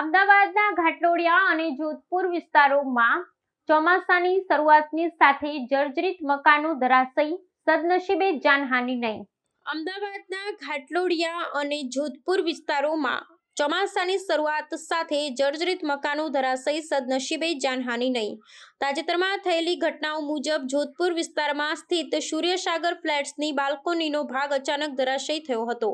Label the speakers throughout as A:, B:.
A: અમદાવાદના ઘાટલોડિયા અને જોધપુર વિસ્તારોમાં ચોમાસાની શરૂઆતની સાથે જર્જરિત મકાનો ધરાશયી સદનસીબે જાનહાનિ નહીં. અમદાવાદના ઘાટલોડિયા અને જોધપુર વિસ્તારોમાં ચોમાસાની શરૂઆત સાથે જર્જરિત મકાનો ધરાશયી સદનસીબે જાનહાનિ નહીં. તાજેતરમાં થયેલી ઘટનાઓ મુજબ જોધપુર વિસ્તારમાં સ્થિત સૂર્યસાગર ફ્લેટ્સની બાલ્કોનીનો ભાગ અચાનક ધરાશયી થયો હતો.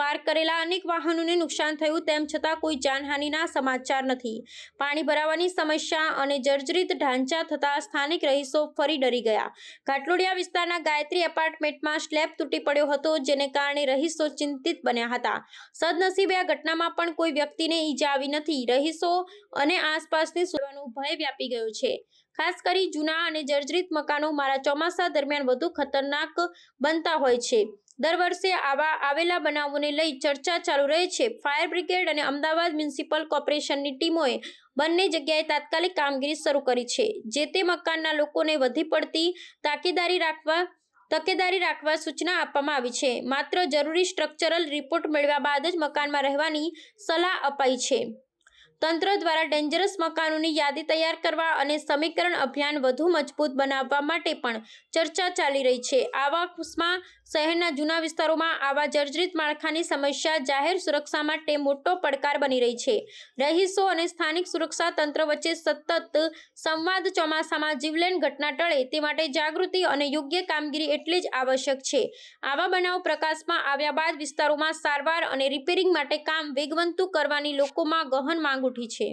A: પાર્ક કરેલા અનેક વાહનોને નુકસાન થયું તેમ છતાં કોઈ જાનહાનિના સમાચાર નથી. પાણી ભરાવાની સમસ્યા અને જર્જરિત ઢાંચા થતાં સ્થાનિક રહીશો ફરી ડરી ગયા. ઘાટલોડિયા વિસ્તારના ગાયત્રી એપાર્ટમેન્ટમાં સ્લેબ તૂટી પડ્યો હતો, જેને કારણે રહીશો ચિંતિત બન્યા હતા. સદનસીબે આ ઘટનામાં પણ કોઈ વ્યક્તિને ઈજા આવી નથી. રહીશો અને આસપાસની સુરવાનો ભય વ્યાપી ગયો છે. ખાસ કરી જૂના અને જર્જરિત મકાનો મારા ચોમાસા દરમિયાન વધુ ખતરનાક બનતા હોય છે. દર વર્ષે આવા આવેલા બનાવોને લઈ ચર્ચા ચાલુ રહે છે. ફાયર બ્રિગેડ અને અમદાવાદ મ્યુનિસિપલ કોર્પોરેશનની ટીમોએ બંને જગ્યાએ તાત્કાલિક કામગીરી શરૂ કરી છે, જે તે મકાનના લોકોને વધી પડતી તાકેદારી રાખવા તકેદારી રાખવા સૂચના આપવામાં આવી છે. માત્ર જરૂરી સ્ટ્રક્ચરલ રિપોર્ટ મેળવ્યા બાદ જ મકાનમાં રહેવાની સલાહ અપાઈ છે. તંત્ર દ્વારા ડેન્જરસ મકાનોની યાદી તૈયાર કરવા અને સમીકરણ અભિયાન વધુ મજબૂત બનાવવા માટે પણ ચર્ચા ચાલી રહી છે. આવાસમાં શહેરના જૂના વિસ્તારોમાં આવા જર્જરિત માળખાની સમસ્યા જાહેર સુરક્ષા માટે મોટો પડકાર બની રહી છે. રહીશો અને સ્થાનિક સુરક્ષા તંત્ર વચ્ચે સતત સંવાદ ચોમાસામાં જીવલેણ ઘટના ટળે તે માટે જાગૃતિ અને યોગ્ય કામગીરી એટલી જ આવશ્યક છે. આવા બનાવ પ્રકાશમાં આવ્યા બાદ વિસ્તારોમાં સારવાર અને રિપેરિંગ માટે કામ વેગવંતુ કરવાની લોકોમાં ગહન માંગ ઉઠી છે.